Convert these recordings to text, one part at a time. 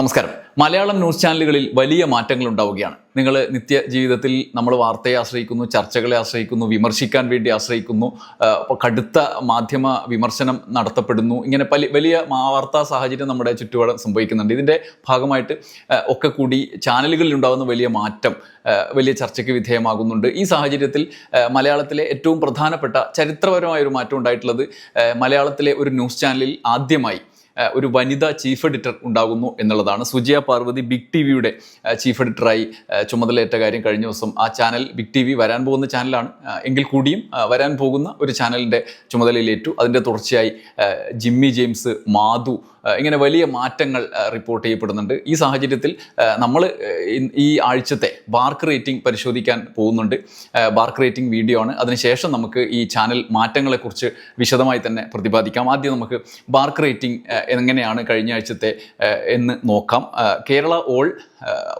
നമസ്കാരം. മലയാളം ന്യൂസ് ചാനലുകളിൽ വലിയ മാറ്റങ്ങൾ ഉണ്ടാവുകയാണ്. നിങ്ങൾ നിത്യ ജീവിതത്തിൽ നമ്മൾ വാർത്തയെ ആശ്രയിക്കുന്നു ചർച്ചകളെ ആശ്രയിക്കുന്നു വിമർശിക്കാൻ വേണ്ടി ആശ്രയിക്കുന്നു കടുത്ത മാധ്യമ വിമർശനം നടത്തപ്പെടുന്നു. ഇങ്ങനെ പല വലിയ വാർത്താ സാഹചര്യം നമ്മുടെ ചുറ്റുപാടും സംഭവിക്കുന്നുണ്ട്. ഇതിന്റെ ഭാഗമായിട്ട് ഒക്കെ കൂടി ചാനലുകളിൽ ഉണ്ടാകുന്ന വലിയ മാറ്റം വലിയ ചർച്ചയ്ക്ക് വിധേയമാകുന്നുണ്ട്. ഈ സാഹചര്യത്തിൽ മലയാളത്തിലെ ഏറ്റവും പ്രധാനപ്പെട്ട ചരിത്രപരമായ ഒരു മാറ്റം ഉണ്ടായിട്ടുള്ളത് മലയാളത്തിലെ ഒരു ന്യൂസ് ചാനലിൽ ആദ്യമായി ഒരു വനിതാ ചീഫ് എഡിറ്റർ ഉണ്ടാകുന്നു എന്നുള്ളതാണ്. സുജയ പാർവതി ബിഗ് ടി വിയുടെ ചീഫ് എഡിറ്ററായി ചുമതലയേറ്റ കാര്യം കഴിഞ്ഞ ദിവസം ആ ചാനൽ ബിഗ് ടി വി വരാൻ പോകുന്ന ചാനലാണ്. എങ്കിൽ കൂടിയും വരാൻ പോകുന്ന ഒരു ചാനലിന്റെ ചുമതലയിലേറ്റു. അതിന്റെ തുടർച്ചയായി ജിമ്മി ജെയിംസ് മാധു ഇങ്ങനെ വലിയ മാറ്റങ്ങൾ റിപ്പോർട്ട് ചെയ്യപ്പെടുന്നുണ്ട്. ഈ സാഹചര്യത്തിൽ നമ്മൾ ഈ ആഴ്ചത്തെ ബാർക്ക് റേറ്റിംഗ് പരിശോധിക്കാൻ പോകുന്നുണ്ട്. ബാർക്ക് റേറ്റിംഗ് വീഡിയോ ആണ്. അതിനുശേഷം നമുക്ക് ഈ ചാനൽ മാറ്റങ്ങളെക്കുറിച്ച് വിശദമായി തന്നെ പ്രതിപാദിക്കാം. ആദ്യം നമുക്ക് ബാർക്ക് റേറ്റിംഗ് എങ്ങനെയാണ് കഴിഞ്ഞ ആഴ്ചത്തെ എന്ന് നോക്കാം. കേരള ഓൾ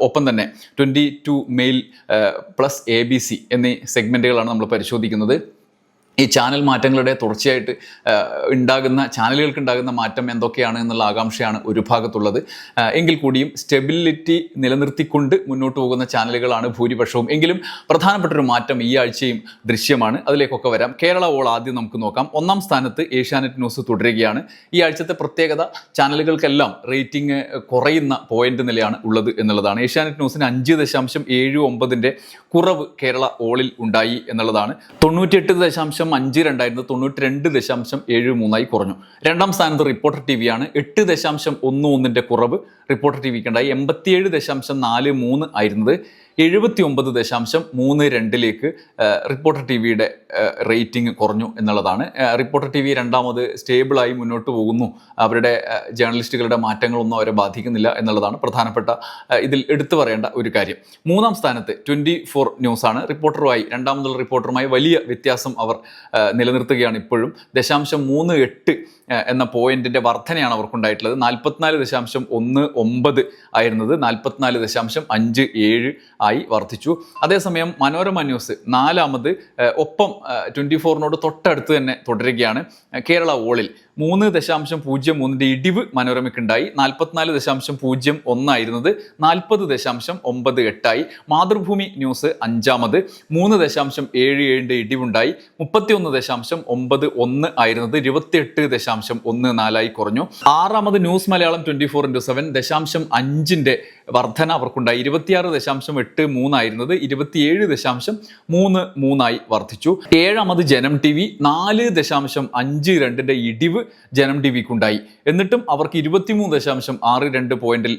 ഒപ്പം തന്നെ twenty two male plus A B C എന്നീ സെഗ്മെന്റുകളാണ് നമ്മൾ പരിശോധിക്കുന്നത്. ഈ ചാനൽ മാറ്റങ്ങളുടെ തുടർച്ചയായിട്ട് ഉണ്ടാകുന്ന ചാനലുകൾക്ക് ഉണ്ടാകുന്ന മാറ്റം എന്തൊക്കെയാണ് എന്നുള്ള ആകാംക്ഷയാണ് ഒരു ഭാഗത്തുള്ളത്. എങ്കിൽ കൂടിയും സ്റ്റെബിലിറ്റി നിലനിർത്തിക്കൊണ്ട് മുന്നോട്ട് പോകുന്ന ചാനലുകളാണ് ഭൂരിപക്ഷവും. എങ്കിലും പ്രധാനപ്പെട്ട ഒരു മാറ്റം ഈ ആഴ്ചയും ദൃശ്യമാണ്. അതിലേക്കൊക്കെ വരാം. കേരള ഓൾ ആദ്യം നമുക്ക് നോക്കാം. ഒന്നാം സ്ഥാനത്ത് ഏഷ്യാനെറ്റ് ന്യൂസ് തുടരുകയാണ്. ഈ ആഴ്ചത്തെ പ്രത്യേകത ചാനലുകൾക്കെല്ലാം റേറ്റിംഗ് കുറയുന്ന പോയിന്റ് നിലയാണ് ഉള്ളത് എന്നുള്ളതാണ്. ഏഷ്യാനെറ്റ് ന്യൂസിന് അഞ്ച് ദശാംശം ഏഴ് ഒമ്പതിന്റെ കുറവ് കേരള ഓളിൽ ഉണ്ടായി എന്നുള്ളതാണ്. തൊണ്ണൂറ്റിയെട്ട് ദശാംശം അഞ്ച് രണ്ടായിരുന്നു തൊണ്ണൂറ്റി രണ്ട് ദശാംശം ഏഴ് മൂന്നായി കുറഞ്ഞു. രണ്ടാം സ്ഥാനത്ത് റിപ്പോർട്ടർ ടി വിയാണ് എട്ട് ദശാംശം ഒന്ന് ഒന്നിന്റെ കുറവ് റിപ്പോർട്ടർ ടി വിക്ക് ഉണ്ടായി. എൺപത്തിയേഴ് ദശാംശം നാല് മൂന്ന് ആയിരുന്നത് എഴുപത്തി ഒമ്പത് ദശാംശം മൂന്ന് രണ്ടിലേക്ക് റിപ്പോർട്ടർ ടി വിയുടെ റേറ്റിംഗ് കുറഞ്ഞു എന്നുള്ളതാണ്. റിപ്പോർട്ടർ ടി വി രണ്ടാമത് സ്റ്റേബിളായി മുന്നോട്ട് പോകുന്നു. അവരുടെ ജേർണലിസ്റ്റുകളുടെ മാറ്റങ്ങളൊന്നും അവരെ ബാധിക്കുന്നില്ല എന്നുള്ളതാണ് പ്രധാനപ്പെട്ട ഇതിൽ എടുത്തു പറയേണ്ട ഒരു കാര്യം. മൂന്നാം സ്ഥാനത്ത് ട്വന്റി ഫോർ ന്യൂസാണ്. റിപ്പോർട്ടറുമായി രണ്ടാമതുള്ള റിപ്പോർട്ടറുമായി വലിയ വ്യത്യാസം അവർ നിലനിർത്തുകയാണ് ഇപ്പോഴും. ദശാംശം മൂന്ന് എട്ട് എന്ന പോയിന്റിന്റെ വർധനയാണ് അവർക്കുണ്ടായിട്ടുള്ളത്. നാൽപ്പത്തിനാല് ദശാംശം ഒന്ന് ഒമ്പത് ആയിരുന്നത് നാൽപ്പത്തിനാല് ദശാംശം അഞ്ച് ഏഴ് ആയി വർദ്ധിച്ചു. അതേസമയം മനോരമ ന്യൂസ് നാലാമത് ഒപ്പം ട്വന്റി ഫോറിനോട് തൊട്ടടുത്ത് തന്നെ തുടരുകയാണ്. കേരള ഓളിൽ മൂന്ന് ദശാംശം പൂജ്യം മൂന്നിന്റെ ഇടിവ് മനോരമയ്ക്കുണ്ടായി. നാൽപ്പത്തിനാല് ദശാംശം പൂജ്യം ഒന്നായിരുന്നത് നാൽപ്പത് ദശാംശം ഒമ്പത് എട്ടായി. മാതൃഭൂമി ന്യൂസ് അഞ്ചാമത്. മൂന്ന് ദശാംശം ഏഴ് ഏഴിന്റെ ഇടിവുണ്ടായി. മുപ്പത്തിയൊന്ന് ദശാംശം ഒമ്പത് ഒന്ന് ആയിരുന്നത് ഇരുപത്തിയെട്ട് ദശാംശം ഒന്ന് നാലായി കുറഞ്ഞു. ആറാമത് news Malayalam twenty four into seven ദശാംശം അഞ്ചിന്റെ വർധന അവർക്കുണ്ടായി. ഇരുപത്തിയാറ് ദശാംശം എട്ട് മൂന്നായിരുന്നത് ഇരുപത്തിയേഴ് ദശാംശം മൂന്ന് മൂന്നായി വർദ്ധിച്ചു ഏഴാമത് ജനം ടി വി നാല് ദശാംശം അഞ്ച് രണ്ടിന്റെ ഇടിവ് ജനം ടി വിക്കുണ്ടായി. എന്നിട്ടും അവർക്ക് ഇരുപത്തിമൂന്ന് ദശാംശം ആറ് രണ്ട് പോയിന്റിൽ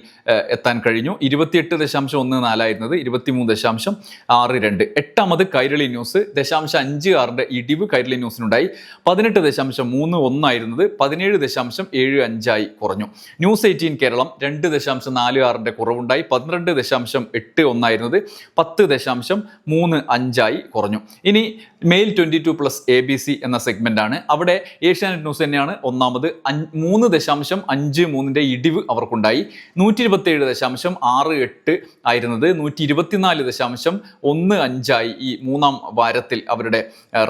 എത്താൻ കഴിഞ്ഞു. ഇരുപത്തിയെട്ട് ദശാംശം ഒന്ന് നാലായിരുന്നത് ഇരുപത്തിമൂന്ന് ദശാംശം ആറ് രണ്ട്. എട്ടാമത് കൈരളി ന്യൂസ് ദശാംശം അഞ്ച് ആറിന്റെ ഇടിവ് കൈരളി ന്യൂസിനുണ്ടായി. പതിനെട്ട് ദശാംശം മൂന്ന് ഒന്നായിരുന്നത് പതിനേഴ് ദശാംശം ഏഴ് അഞ്ചായി കുറഞ്ഞു. ന്യൂസ് എയ്റ്റീൻ കേരളം രണ്ട് ദശാംശം നാല് ആറിന്റെ കുറവുണ്ടായി പന്ത്രണ്ട് ദശാംശം എട്ട് ഒന്നായിരുന്നത് പത്ത് ദശാംശം മൂന്ന് അഞ്ചായി കുറഞ്ഞു. ഇനി male twenty two plus A B C എന്ന സെഗ്മെന്റാണ് അവിടെ ഏഷ്യാനെറ്റ് ന്യൂസ് തന്നെയാണ് ഒന്നാമത് മൂന്ന് ദശാംശം അഞ്ച് മൂന്നിന്റെ ഇടിവ് അവർക്കുണ്ടായി. നൂറ്റി ഇരുപത്തേഴ് ദശാംശം ആറ് എട്ട് ആയിരുന്നത് നൂറ്റി ഇരുപത്തിനാല് ദശാംശം ഒന്ന് അഞ്ചായി ഈ മൂന്നാം വാരത്തിൽ അവരുടെ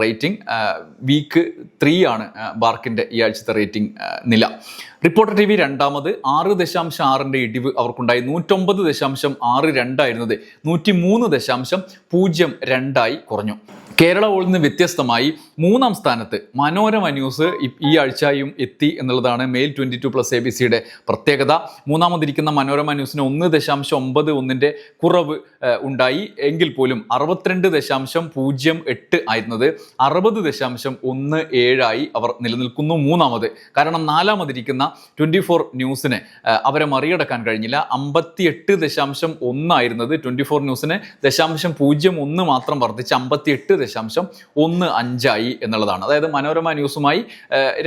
റേറ്റിംഗ് വീക്ക് ത്രീ ആണ് ബാർക്കിന്റെ ഈ ആഴ്ചത്തെ റേറ്റിംഗ് നില. റിപ്പോർട്ടർ ടി വി രണ്ടാമത് ആറ് ദശാംശം ആറിന്റെ ഇടിവ് അവർക്കുണ്ടായി. നൂറ്റൊമ്പത് ദശാംശം ആറ് രണ്ടായിരുന്നത്. നൂറ്റി മൂന്ന് ദശാംശം പൂജ്യം രണ്ടായി കുറഞ്ഞു. കേരള ഓളിൽ നിന്ന് വ്യത്യസ്തമായി മൂന്നാം സ്ഥാനത്ത് മനോരമ ന്യൂസ് ഈ ആഴ്ചയും എത്തി എന്നുള്ളതാണ് male twenty two plus A B സിയുടെ പ്രത്യേകത. മൂന്നാമതിരിക്കുന്ന മനോരമ ന്യൂസിന് ഒന്ന് ദശാംശം ഒമ്പത് ഒന്നിന്റെ കുറവ് ഉണ്ടായി. എങ്കിൽ പോലും അറുപത്തിരണ്ട് ദശാംശം പൂജ്യം എട്ട് ആയിരുന്നത് അറുപത് ദശാംശം ഒന്ന് ഏഴായി അവർ നിലനിൽക്കുന്നു മൂന്നാമത്. കാരണം നാലാമതിരിക്കുന്ന ട്വന്റി ഫോർ ന്യൂസിന് അവരെ മറികടക്കാൻ കഴിഞ്ഞില്ല. അമ്പത്തിയെട്ട് ദശാംശം ഒന്നായിരുന്നത് ട്വന്റി ഫോർ ന്യൂസിന്. ദശാംശം പൂജ്യം ഒന്ന് മാത്രം വർദ്ധിച്ച് അമ്പത്തിയെട്ട് ദശാംശം ഒന്ന് അഞ്ചായി എന്നുള്ളതാണ്. അതായത് മനോരമ ന്യൂസുമായി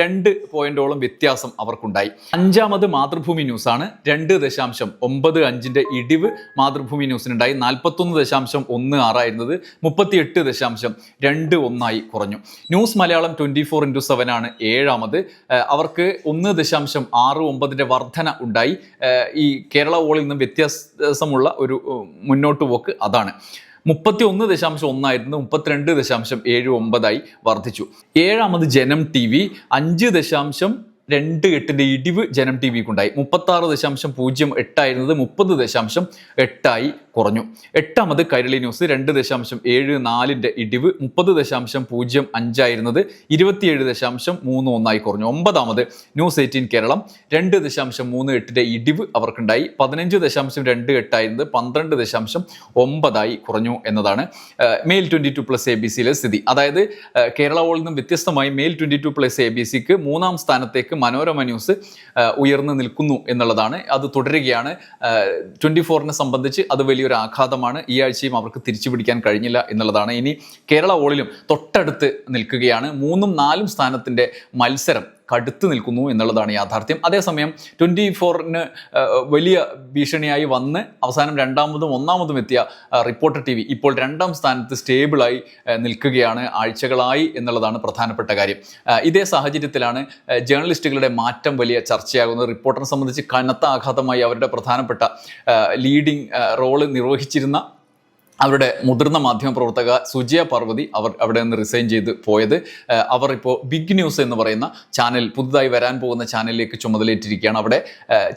രണ്ട് പോയിന്റോളം വ്യത്യാസം അവർക്കുണ്ടായി. അഞ്ചാമത് മാതൃഭൂമി ന്യൂസാണ്. രണ്ട് ദശാംശം ഒമ്പത് അഞ്ചിന്റെ ഇടിവ് മാതൃഭൂമി ന്യൂസിനുണ്ടായി. നാൽപ്പത്തൊന്ന് ദശാംശം ഒന്ന് ആറായിരുന്നത് മുപ്പത്തിയെട്ട് ദശാംശം രണ്ട് ഒന്നായി കുറഞ്ഞു. News Malayalam twenty four into seven ആണ് ഏഴാമത് അവർക്ക് ഒന്ന് ദശാംശം ആറ് ഒമ്പതിന്റെ വർധന ഉണ്ടായി. ഈ കേരള ഓളിൽ നിന്നും വ്യത്യാസമുള്ള ഒരു മുന്നോട്ട് പോക്ക് അതാണ്. മുപ്പത്തി ഒന്ന് ദശാംശം ഒന്നായിരുന്നു. മുപ്പത്തിരണ്ട് ദശാംശം ഏഴ് ഒമ്പതായി വർദ്ധിച്ചു. ഏഴാമത് ജനം ടി വി. അഞ്ച് ദശാംശം രണ്ട് എട്ടിന്റെ ഇടിവ് ജനം ടി വിക്കുണ്ടായി. മുപ്പത്തി ആറ് ദശാംശം പൂജ്യം എട്ടായിരുന്നത് മുപ്പത് ദശാംശം എട്ടായി കുറഞ്ഞു. എട്ടാമത് കൈരളി ന്യൂസ് രണ്ട് ദശാംശം ഏഴ് നാലിന്റെ ഇടിവ് മുപ്പത് ദശാംശം പൂജ്യം അഞ്ചായിരുന്നത് ഇരുപത്തിയേഴ് ദശാംശം മൂന്ന് ഒന്നായി കുറഞ്ഞു. ഒമ്പതാമത് ന്യൂസ് എയ്റ്റീൻ കേരളം രണ്ട് ദശാംശം മൂന്ന് എട്ടിന്റെ ഇടിവ് അവർക്കുണ്ടായി. പതിനഞ്ച് ദശാംശം രണ്ട് എട്ടായിരുന്നത് പന്ത്രണ്ട് ദശാംശം ഒമ്പതായി കുറഞ്ഞു എന്നതാണ് male twenty two plus A B സിയിലെ സ്ഥിതി. അതായത് കേരള വോളിൽ നിന്നും വ്യത്യസ്തമായി male twenty two plus A B സിക്ക് മൂന്നാം സ്ഥാനത്തേക്ക് മനോരമ ന്യൂസ് ഉയർന്നു നിൽക്കുന്നു എന്നുള്ളതാണ്. അത് തുടരുകയാണ്. ട്വന്റി ഫോറിനെ സംബന്ധിച്ച് അത് വലിയൊരു ആഘാതമാണ് ഈ ആഴ്ചയും അവർക്ക് തിരിച്ചു പിടിക്കാൻ കഴിഞ്ഞില്ല എന്നുള്ളതാണ്. ഇനി കേരള ഓളിലും തൊട്ടടുത്ത് നിൽക്കുകയാണ്. മൂന്നും നാലും സ്ഥാനത്തിന്റെ മത്സരം കടുത്ത് നിൽക്കുന്നു എന്നുള്ളതാണ് യാഥാർത്ഥ്യം. അതേസമയം ട്വന്റി ഫോറിന് വലിയ ഭീഷണിയായി വന്ന് അവസാനം രണ്ടാമതും ഒന്നാമതും എത്തിയ റിപ്പോർട്ടർ ടി ഇപ്പോൾ രണ്ടാം സ്ഥാനത്ത് സ്റ്റേബിളായി നിൽക്കുകയാണ് ആഴ്ചകളായി എന്നുള്ളതാണ് പ്രധാനപ്പെട്ട കാര്യം. ഇതേ സാഹചര്യത്തിലാണ് ജേർണലിസ്റ്റുകളുടെ മാറ്റം വലിയ ചർച്ചയാകുന്നത്. റിപ്പോർട്ടറിനെ സംബന്ധിച്ച് കനത്ത ആഘാതമായി അവരുടെ പ്രധാനപ്പെട്ട ലീഡിംഗ് റോൾ നിർവഹിച്ചിരുന്ന അവരുടെ മുതിർന്ന മാധ്യമപ്രവർത്തക സുജയ പാർവതി അവർ അവിടെ നിന്ന് റിസൈൻ ചെയ്ത് പോയത്. അവർ ഇപ്പോൾ ബിഗ് ന്യൂസ് എന്ന് പറയുന്ന ചാനൽ പുതുതായി വരാൻ പോകുന്ന ചാനലിലേക്ക് ചുമതലയേറ്റിരിക്കുകയാണ് അവിടെ.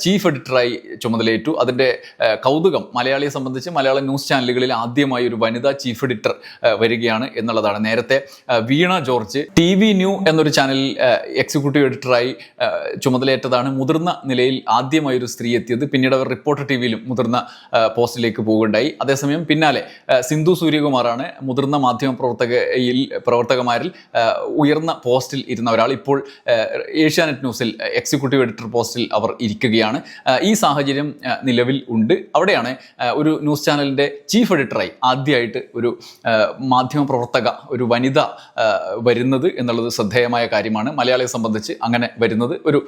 ചീഫ് എഡിറ്ററായി ചുമതലയേറ്റു. അതിന്റെ കൗതുകം മലയാളിയെ സംബന്ധിച്ച് മലയാള ന്യൂസ് ചാനലുകളിൽ ആദ്യമായി ഒരു വനിതാ ചീഫ് എഡിറ്റർ വരികയാണ് എന്നുള്ളതാണ്. നേരത്തെ Veena George T V new എന്നൊരു ചാനലിൽ എക്സിക്യൂട്ടീവ് എഡിറ്ററായി ചുമതലയേറ്റതാണ്. മുതിർന്ന നിലയിൽ ആദ്യമായി ഒരു സ്ത്രീ എത്തിയത്. പിന്നീട് അവർ റിപ്പോർട്ടർ ടി വിയിലും മുതിർന്ന പോസ്റ്റിലേക്ക് പോവുകയുണ്ടായി. അതേസമയം പിന്നാലെ സിന്ധു സൂര്യകുമാറാണ് മുതിർന്ന മാധ്യമ പ്രവർത്തകയിൽ പ്രവർത്തകമാരിൽ ഉയർന്ന പോസ്റ്റിൽ ഇരുന്ന ഒരാൾ. ഇപ്പോൾ ഏഷ്യാനെറ്റ് ന്യൂസിൽ എക്സിക്യൂട്ടീവ് എഡിറ്റർ പോസ്റ്റിൽ അവർ ഇരിക്കുകയാണ്. ഈ സാഹചര്യം നിലവിൽ ഉണ്ട്. അവിടെയാണ് ഒരു ന്യൂസ് ചാനലിന്റെ ചീഫ് എഡിറ്ററായി ആദ്യമായിട്ട് ഒരു മാധ്യമ പ്രവർത്തക ഒരു വനിത വരുന്നത് എന്നുള്ളത് ശ്രദ്ധേയമായ കാര്യമാണ്. മലയാളിയെ സംബന്ധിച്ച് അങ്ങനെ വരുന്നത്. ഒരു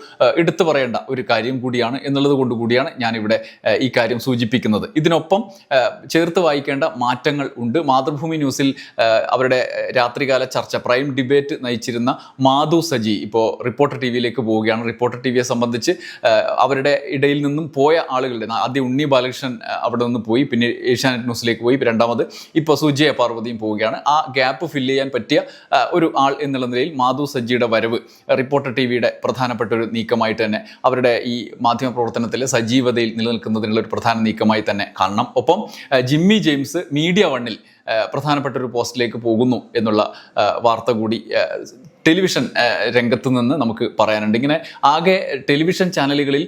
എടുത്തു പറയേണ്ട ഒരു കാര്യം കൂടിയാണ് എന്നുള്ളത് കൊണ്ടുകൂടിയാണ് ഞാനിവിടെ ഈ കാര്യം സൂചിപ്പിക്കുന്നത്. ഇതിനൊപ്പം ചേർത്ത് വായിക്കേണ്ട മാറ്റങ്ങൾ ഉണ്ട്. മാതൃഭൂമി ന്യൂസിൽ അവരുടെ രാത്രികാല ചർച്ച പ്രൈം ഡിബേറ്റ് നയിച്ചിരുന്ന മാധു സജി ഇപ്പോൾ റിപ്പോർട്ടർ ടി വിയിലേക്ക് പോവുകയാണ്. റിപ്പോർട്ടർ ടി വിയെ സംബന്ധിച്ച് അവരുടെ ഇടയിൽ നിന്നും പോയ ആളുകളുടെ ആദ്യം ഉണ്ണി ബാലകൃഷ്ണൻ അവിടെ നിന്ന് പോയി പിന്നെ ഏഷ്യാനെറ്റ് ന്യൂസിലേക്ക് പോയി രണ്ടാമത് ഇപ്പോൾ സുജയ പാർവതിയും പോവുകയാണ്. ആ ഗ്യാപ്പ് ഫില്ല് ചെയ്യാൻ പറ്റിയ ഒരു ആൾ എന്നുള്ള നിലയിൽ മാധു സജിയുടെ വരവ് റിപ്പോർട്ടർ ടി വിയുടെ പ്രധാനപ്പെട്ട ഒരു നീക്കമായിട്ട് തന്നെ അവരുടെ ഈ മാധ്യമ പ്രവർത്തനത്തിലെ സജീവതയിൽ നിലനിൽക്കുന്നതിനുള്ള ഒരു പ്രധാന നീക്കമായി തന്നെ കാണണം. ഒപ്പം ജിമ്മി ജെയിംസ് മീഡിയ വണ്ണിൽ പ്രധാനപ്പെട്ട ഒരു പോസ്റ്റിലേക്ക് പോകുന്നു എന്നുള്ള വാർത്ത കൂടി ടെലിവിഷൻ രംഗത്ത് നിന്ന് നമുക്ക് പറയാനുണ്ട്. ഇങ്ങനെ ആകെ ടെലിവിഷൻ ചാനലുകളിൽ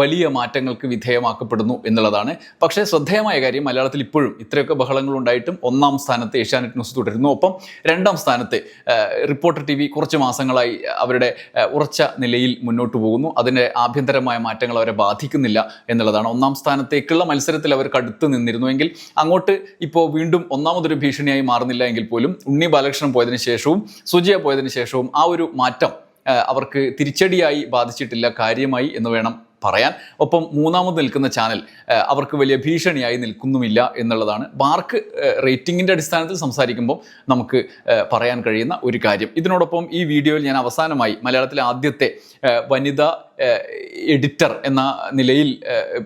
വലിയ മാറ്റങ്ങൾക്ക് വിധേയമാക്കപ്പെടുന്നു എന്നുള്ളതാണ്. പക്ഷേ ശ്രദ്ധേയമായ കാര്യം മലയാളത്തിൽ ഇപ്പോഴും ഇത്രയൊക്കെ ബഹളങ്ങൾ ഉണ്ടായിട്ടും ഒന്നാം സ്ഥാനത്ത് ഏഷ്യാനെറ്റ് ന്യൂസ് തുടരുന്നു. ഒപ്പം രണ്ടാം സ്ഥാനത്ത് റിപ്പോർട്ടർ ടി വി കുറച്ച് മാസങ്ങളായി അവരുടെ ഉറച്ച നിലയിൽ മുന്നോട്ട് പോകുന്നു. അതിന്റെ ആഭ്യന്തരമായ മാറ്റങ്ങൾ അവരെ ബാധിക്കുന്നില്ല എന്നുള്ളതാണ്. ഒന്നാം സ്ഥാനത്തേക്കുള്ള മത്സരത്തിൽ അവർ കടുത്ത് നിന്നിരുന്നുവെങ്കിൽ അങ്ങോട്ട് ഇപ്പോൾ വീണ്ടും ഒന്നാമതൊരു ഭീഷണിയായി മാറുന്നില്ല എങ്കിൽ പോലും ഉണ്ണി ബാലകൃഷ്ണൻ പോയതിനു ശേഷവും സുജിയ പോയതിനു ശേഷവും ആ ഒരു മാറ്റം അവർക്ക് തിരിച്ചടിയായി ബാധിച്ചിട്ടില്ല കാര്യമായി എന്ന് വേണം പറയാൻ. ഒപ്പം മൂന്നാമത് നിൽക്കുന്ന ചാനൽ അവർക്ക് വലിയ ഭീഷണിയായി നിൽക്കുന്നുമില്ല എന്നുള്ളതാണ്. മാർക്ക് റേറ്റിംഗിന്റെ അടിസ്ഥാനത്തിൽ സംസാരിക്കുമ്പോൾ നമുക്ക് പറയാൻ കഴിയുന്ന ഒരു കാര്യം. ഇതിനോടൊപ്പം ഈ വീഡിയോയിൽ ഞാൻ അവസാനമായി മലയാളത്തിലെ ആദ്യത്തെ വനിതാ എഡിറ്റർ എന്ന നിലയിൽ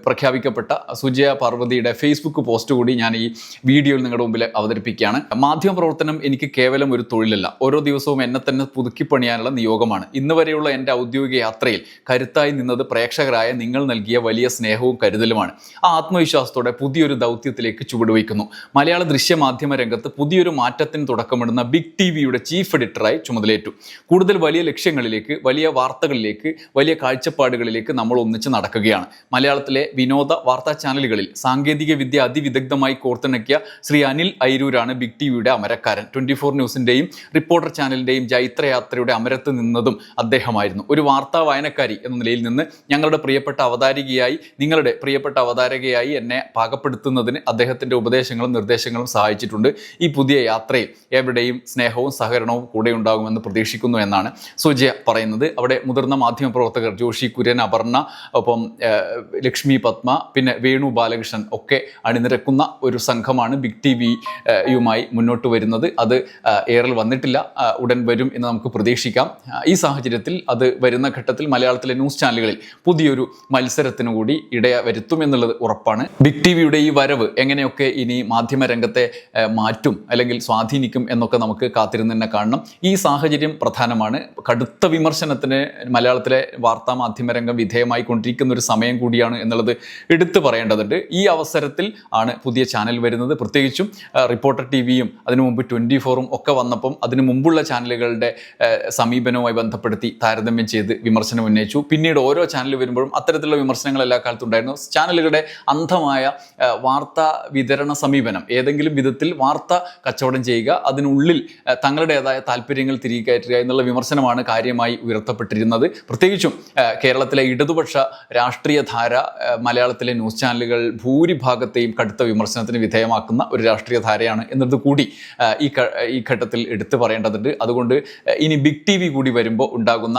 പ്രഖ്യാപിക്കപ്പെട്ട സുജയ പാർവതിയുടെ ഫേസ്ബുക്ക് പോസ്റ്റ് കൂടി ഞാൻ ഈ വീഡിയോയിൽ നിങ്ങളുടെ മുമ്പിൽ അവതരിപ്പിക്കുകയാണ്. മാധ്യമ പ്രവർത്തനം എനിക്ക് കേവലം ഒരു തൊഴിലല്ല. ഓരോ ദിവസവും എന്നെ തന്നെ പുതുക്കിപ്പണിയാനുള്ള നിയോഗമാണ്. ഇന്ന് വരെയുള്ള എന്റെ ഔദ്യോഗിക യാത്രയിൽ കരുത്തായി നിന്നത് പ്രേക്ഷകരായ നിങ്ങൾ നൽകിയ വലിയ സ്നേഹവും കരുതലുമാണ്. ആ ആത്മവിശ്വാസത്തോടെ പുതിയൊരു ദൗത്യത്തിലേക്ക് ചുവടുവയ്ക്കുന്നു. മലയാള ദൃശ്യമാധ്യമ രംഗത്ത് പുതിയൊരു മാറ്റത്തിന് തുടക്കമിടുന്ന ബിഗ് ടി വിയുടെ ചീഫ് എഡിറ്ററായി ചുമതലയേറ്റു. കൂടുതൽ വലിയ ലക്ഷ്യങ്ങളിലേക്ക് വലിയ വാർത്തകളിലേക്ക് വലിയ കാഴ്ചപ്പാടുകളിലേക്ക് നമ്മൾ ഒന്നിച്ച് നടക്കുകയാണ്. മലയാളത്തിലെ വിനോദ വാർത്താ ചാനലുകളിൽ സാങ്കേതിക വിദ്യ അതിവിദഗ്ധമായി കോർത്തിണക്കിയ ശ്രീ അനിൽ അയിരൂരാണ് ബിഗ് ടി വിയുടെ അമരക്കാരൻ. ട്വന്റി ഫോർ ന്യൂസിന്റെയും റിപ്പോർട്ടർ ചാനലിന്റെയും ജൈത്രയാത്രയുടെ അമരത്ത് നിന്നതും അദ്ദേഹമായിരുന്നു. ഒരു വാർത്താ വായനക്കാരി എന്ന നിലയിൽ നിന്ന് ഞങ്ങളുടെ പ്രിയപ്പെട്ട അവതാരികയായി നിങ്ങളുടെ പ്രിയപ്പെട്ട അവതാരകയായി എന്നെ പാകപ്പെടുത്തുന്നതിന് അദ്ദേഹത്തിന്റെ ഉപദേശങ്ങളും നിർദ്ദേശങ്ങളും സഹായിച്ചിട്ടുണ്ട്. ഈ പുതിയ യാത്രയിൽ എവിടെയും സ്നേഹവും സഹകരണവും കൂടെ ഉണ്ടാകുമെന്ന് പ്രതീക്ഷിക്കുന്നു എന്നാണ് സുജയ പറയുന്നത്. അവിടെ മുതിർന്ന മാധ്യമപ്രവർത്തകർ ജോഷി കുര്യൻ അപർണ ഒപ്പം ലക്ഷ്മി പത്മ പിന്നെ വേണു ബാലകൃഷ്ണൻ ഒക്കെ അണിനിരക്കുന്ന ഒരു സംഘമാണ് ബിഗ് ടി വിയുമായി മുന്നോട്ട് വരുന്നത്. അത് ഏറെ വന്നിട്ടില്ല. ഉടൻ വരും എന്ന് നമുക്ക് പ്രതീക്ഷിക്കാം. ഈ സാഹചര്യത്തിൽ അത് വരുന്ന ഘട്ടത്തിൽ മലയാളത്തിലെ ന്യൂസ് ചാനലുകളിൽ പുതിയൊരു മത്സരത്തിനു കൂടി ഇടയ വരുത്തും എന്നുള്ളത് ഉറപ്പാണ്. ബിഗ് ടി വിയുടെ ഈ വരവ് എങ്ങനെയൊക്കെ ഇനി മാധ്യമ രംഗത്തെ മാറ്റും അല്ലെങ്കിൽ സ്വാധീനിക്കും എന്നൊക്കെ നമുക്ക് കാത്തിരുന്ന് തന്നെ കാണണം. ഈ സാഹചര്യം പ്രധാനമാണ്. കടുത്ത വിമർശനത്തിന് മലയാളത്തിലെ വാർത്താ മാധ്യമ രംഗം വിധേയമായി കൊണ്ടിരിക്കുന്ന ഒരു സമയം കൂടിയാണ് എന്നുള്ളത് എടുത്തു പറയേണ്ടതുണ്ട്. ഈ അവസരത്തിൽ ആണ് പുതിയ ചാനൽ വരുന്നത്. പ്രത്യേകിച്ചും റിപ്പോർട്ടർ ടി വിയും അതിനു മുമ്പ് ട്വന്റി ഫോറും ഒക്കെ വന്നപ്പം അതിനു മുമ്പുള്ള ചാനലുകളുടെ സമീപനവുമായി ബന്ധപ്പെടുത്തി താരതമ്യം ചെയ്ത് വിമർശനം ഉന്നയിച്ചു. പിന്നീട് ഓരോ ചാനൽ വരുമ്പോഴും അത്തരത്തിലുള്ള വിമർശനങ്ങൾ എല്ലാ കാലത്തും ഉണ്ടായിരുന്നു. ചാനലുകളുടെ അന്ധമായ വാർത്താ വിതരണ സമീപനം ഏതെങ്കിലും വിധത്തിൽ വാർത്ത കച്ചവടം ചെയ്യുക അതിനുള്ളിൽ തങ്ങളുടേതായ താല്പര്യങ്ങൾ തിരികെ കയറ്റുക എന്നുള്ള വിമർശനമാണ് കാര്യമായി ഉയർത്തപ്പെട്ടിരുന്നത്. പ്രത്യേകിച്ചും കേരളത്തിലെ ഇടതുപക്ഷ രാഷ്ട്രീയ ധാര മലയാളത്തിലെ ന്യൂസ് ചാനലുകൾ ഭൂരിഭാഗത്തെയും കടുത്ത വിമർശനത്തിന് വിധേയമാക്കുന്ന ഒരു രാഷ്ട്രീയ ധാരയാണ് എന്നത് കൂടി ഈ ഈ ഘട്ടത്തിൽ എടുത്തു പറയേണ്ടതുണ്ട്. അതുകൊണ്ട് ഇനി ബിഗ് ടി വി കൂടി വരുമ്പോൾ ഉണ്ടാകുന്ന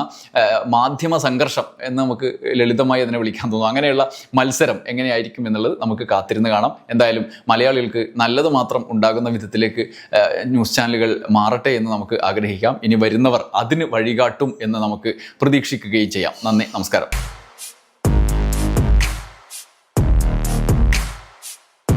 മാധ്യമ സംഘർഷം എന്ന് നമുക്ക് ലളിതമായി അതിനെ വിളിക്കാൻ തോന്നുന്നു അങ്ങനെയുള്ള മത്സരം എങ്ങനെയായിരിക്കും എന്നുള്ളത് നമുക്ക് കാത്തിരുന്ന് കാണാം. എന്തായാലും മലയാളികൾക്ക് നല്ലത് മാത്രം ഉണ്ടാകുന്ന വിധത്തിലേക്ക് ന്യൂസ് ചാനലുകൾ മാറട്ടെ എന്ന് നമുക്ക് ആഗ്രഹിക്കാം. ഇനി വരുന്നവർ അതിന് വഴികാട്ടും എന്ന് നമുക്ക് പ്രതീക്ഷിക്കുകയും ചെയ്യാം. നന്ദി നമസ്കാരം.